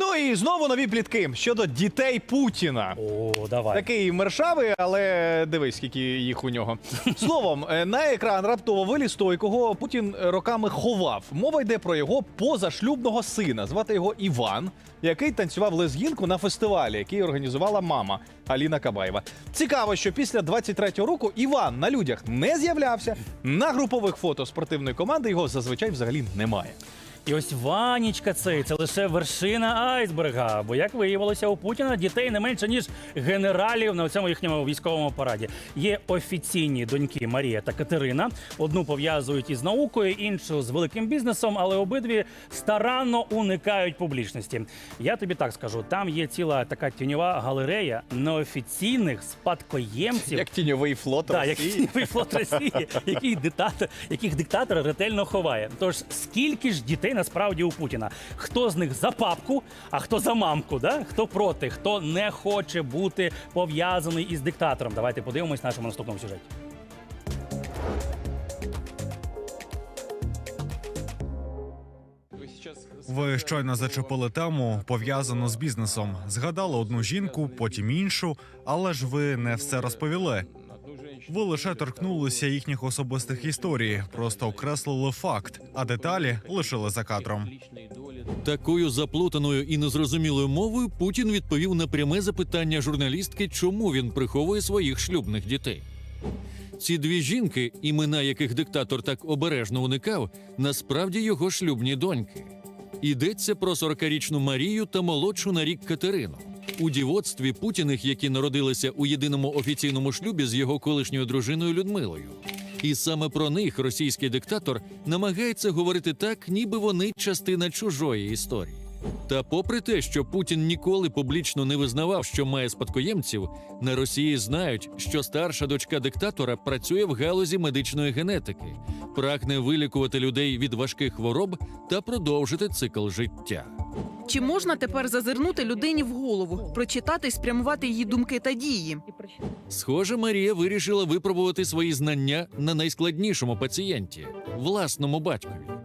Ну і знову нові плітки щодо дітей Путіна. О, давай. Такий мершавий, але дивись, скільки їх у нього. Словом, е, на екран раптово виліз той, кого Путін роками ховав. Мова йде про його позашлюбного сина. Звати його Іван, який танцював лезгінку на фестивалі, який організувала мама Аліна Кабаєва. Цікаво, що після 23-го року Іван на людях не з'являвся. На групових фото спортивної команди його зазвичай взагалі немає. І ось Ванічка цей це лише вершина айсберга. Бо як виявилося, у Путіна дітей не менше ніж генералів на цьому їхньому військовому параді. Є офіційні доньки Марія та Катерина. Одну пов'язують із наукою, іншу з великим бізнесом, але обидві старанно уникають публічності. Я тобі так скажу: там є ціла така тіньова галерея неофіційних спадкоємців Як тіньовий флот так, як тіньовий флот Росії, який диктатор, яких диктатор ретельно ховає. Тож скільки ж дітей насправді у Путіна? Хто з них за папку, а хто за мамку? Да? Хто проти, хто не хоче бути пов'язаний із диктатором? Давайте подивимось нашому наступному сюжеті. Ви щойно зачепили тему пов'язану з бізнесом. Згадали одну жінку, потім іншу, але ж ви не все розповіли. Ви лише торкнулися їхніх особистих історій, просто окреслили факт, а деталі лишили за кадром. Такою заплутаною і незрозумілою мовою Путін відповів на пряме запитання журналістки, чому він приховує своїх шлюбних дітей. Ці дві жінки, імена яких диктатор так обережно уникав, насправді його шлюбні доньки. Йдеться про 40-річну Марію та молодшу на рік Катерину. У дівоцтві Путіних, які народилися у єдиному офіційному шлюбі з його колишньою дружиною Людмилою. І саме про них російський диктатор намагається говорити так, ніби вони частина чужої історії. Та попри те, що Путін ніколи публічно не визнавав, що має спадкоємців, на Росії знають, що старша дочка диктатора працює в галузі медичної генетики, прагне вилікувати людей від важких хвороб та продовжити цикл життя. Чи можна тепер зазирнути людині в голову, прочитати і спрямувати її думки та дії? Схоже, Марія вирішила випробувати свої знання на найскладнішому пацієнті власному батькові.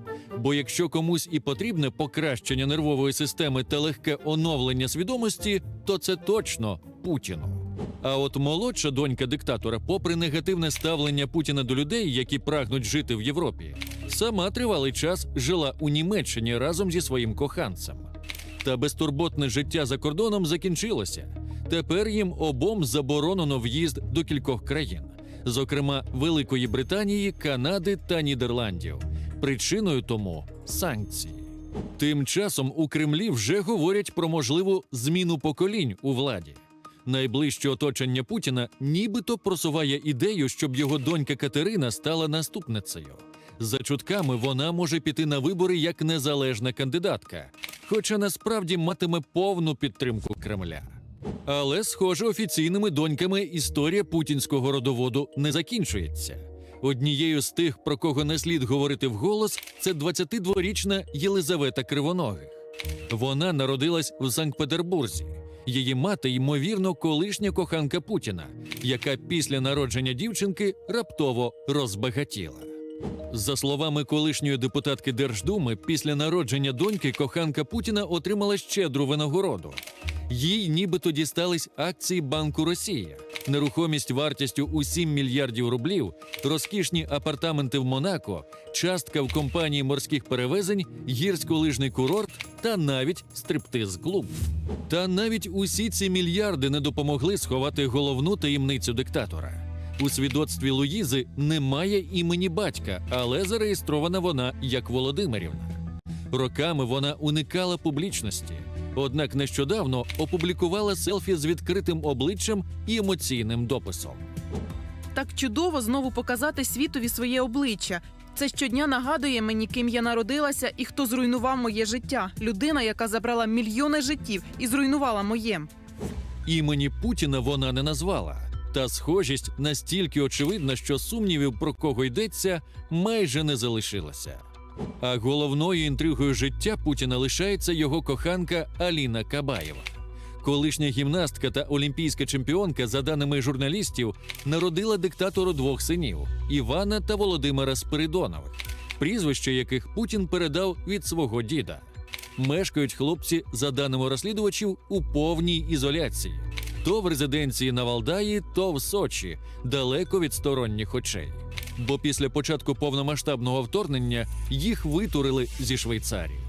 Бо якщо комусь і потрібне покращення нервової системи та легке оновлення свідомості, то це точно Путіну. А от молодша донька диктатора, попри негативне ставлення Путіна до людей, які прагнуть жити в Європі, сама тривалий час жила у Німеччині разом зі своїм коханцем. Та безтурботне життя за кордоном закінчилося. Тепер їм обом заборонено в'їзд до кількох країн, зокрема Великої Британії, Канади та Нідерландів. Причиною тому санкції. Тим часом у Кремлі вже говорять про можливу зміну поколінь у владі. Найближче оточення Путіна нібито просуває ідею, щоб його донька Катерина стала наступницею. За чутками вона може піти на вибори як незалежна кандидатка, хоча насправді матиме повну підтримку Кремля. Але, схоже, офіційними доньками історія путінського родоводу не закінчується. Однією з тих, про кого не слід говорити вголос, це 22-річна Єлизавета Кривоногих. Вона народилась в Санкт-Петербурзі. Її мати, ймовірно, колишня коханка Путіна, яка після народження дівчинки раптово розбагатіла. За словами колишньої депутатки Держдуми, після народження доньки коханка Путіна отримала щедру винагороду. Їй нібито дістались акції Банку Росія, нерухомість вартістю у 7 мільярдів рублів, розкішні апартаменти в Монако, частка в компанії морських перевезень, гірськолижний курорт та навіть стриптиз-клуб. Та навіть усі ці мільярди не допомогли сховати головну таємницю диктатора. У свідоцтві Луїзи немає імені батька, але зареєстрована вона як Володимирівна. Роками вона уникала публічності, однак нещодавно опублікувала селфі з відкритим обличчям і емоційним дописом. Так чудово знову показати світові своє обличчя. Це щодня нагадує мені, ким я народилася і хто зруйнував моє життя. Людина, яка забрала мільйони життів і зруйнувала моє. Імені Путіна вона не назвала. Та схожість настільки очевидна, що сумнівів про кого йдеться майже не залишилося. А головною інтригою життя Путіна лишається його коханка Аліна Кабаєва. Колишня гімнастка та олімпійська чемпіонка, за даними журналістів, народила диктатору двох синів Івана та Володимира Спиридонових, прізвище яких Путін передав від свого діда. мешкають хлопці, за даними розслідувачів, у повній ізоляції. То в резиденції на Валдаї, то в Сочі, далеко від сторонніх очей. Бо після початку повномасштабного вторгнення їх витурили зі Швейцарії.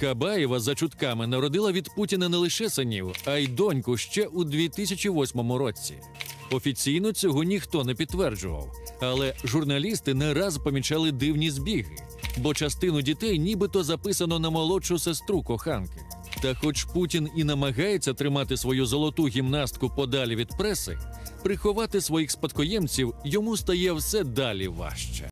Кабаєва за чутками народила від Путіна не лише синів, а й доньку ще у 2008 році. Офіційно цього ніхто не підтверджував, але журналісти не раз помічали дивні збіги, бо частину дітей нібито записано на молодшу сестру коханки. Та хоч Путін і намагається тримати свою золоту гімнастку подалі від преси, приховати своїх спадкоємців йому стає все далі важче.